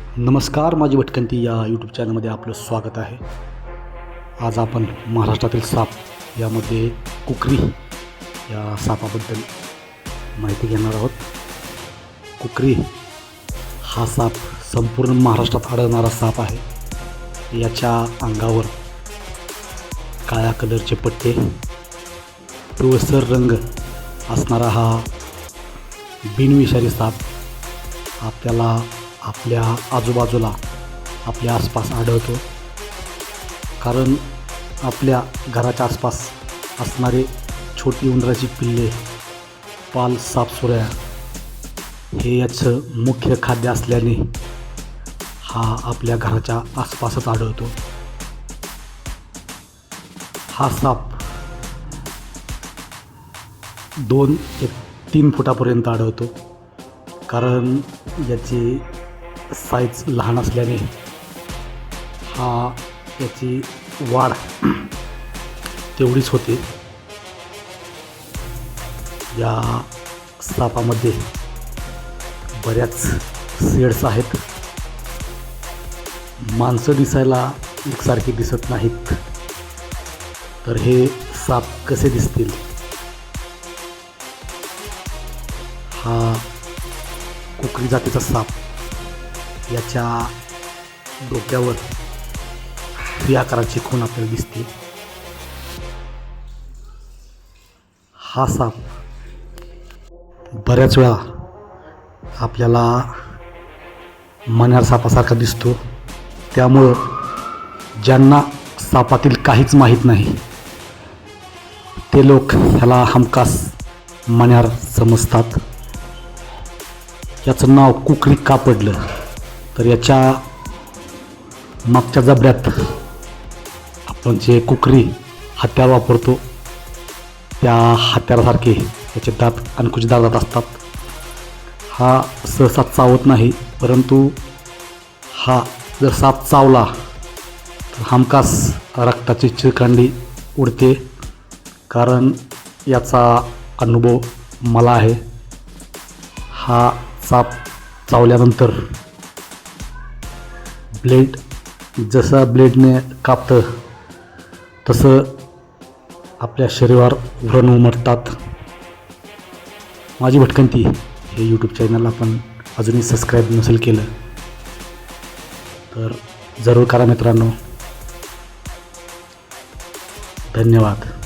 नमस्कार माझी भटकंती या यूट्यूब चॅनलमध्ये आपलं स्वागत आहे. आज आपण महाराष्ट्रातील साप यामध्ये कुकरी या सापाबद्दल माहिती घेणार आहोत. कुकरी हा साप संपूर्ण महाराष्ट्रात आढळणारा साप आहे. याच्या अंगावर काळ्या कलरचे पट्टे पिवळसर रंग असणारा हा बिनविषारी साप आपल्याला आपल्या आजूबाजूला आपल्या आसपास आढळतो. कारण आपल्या घराच्या आसपास असणारे छोटी उंदराची पिल्ले पाल सापसुऱ्या हे याचं मुख्य खाद्य असल्याने हा आपल्या घराच्या आसपासच आढळतो. हा साप दोन ते तीन फुटापर्यंत आढळतो. कारण याची साईज लहान असल्याने हा याची वाढ तेवढीच होते. या सापामध्ये बऱ्याच सेड्स आहेत. माणसं दिसायला एकसारखी दिसत नाहीत. तर हे साप कसे दिसतील? हा कुकरी जातीचा साप याच्या डोक्यावर फ्री आकाराची खून आपल्याला दिसते. हा साप बऱ्याच वेळा आपल्याला मण्यार सापासारखा दिसतो. त्यामुळं ज्यांना सापातील काहीच माहीत नाही ते लोक ह्याला हमखास मण्यार समजतात. याचं नाव कुकरी का पडलं तर याच्या मागच्या जबड्यात आपण जे कुकरी हत्यार वापरतो त्या हत्यारासारखे याचे दात अनकुच दात असतात. हा सहसा चावत नाही परंतु हा जर साप चावला तर हमखास रक्ताची चिरकांडी उडते कारण याचा अनुभव मला आहे. हा साप चावल्यानंतर ब्लेड जसा ब्लेडने कापतं तसं आपल्या शरीरावर व्रण उमटतात माझी भटकंती हे यूट्यूब चॅनल आपण अजूनही सबस्क्राईब नसेल केलं तर जरूर करा मित्रांनो. धन्यवाद.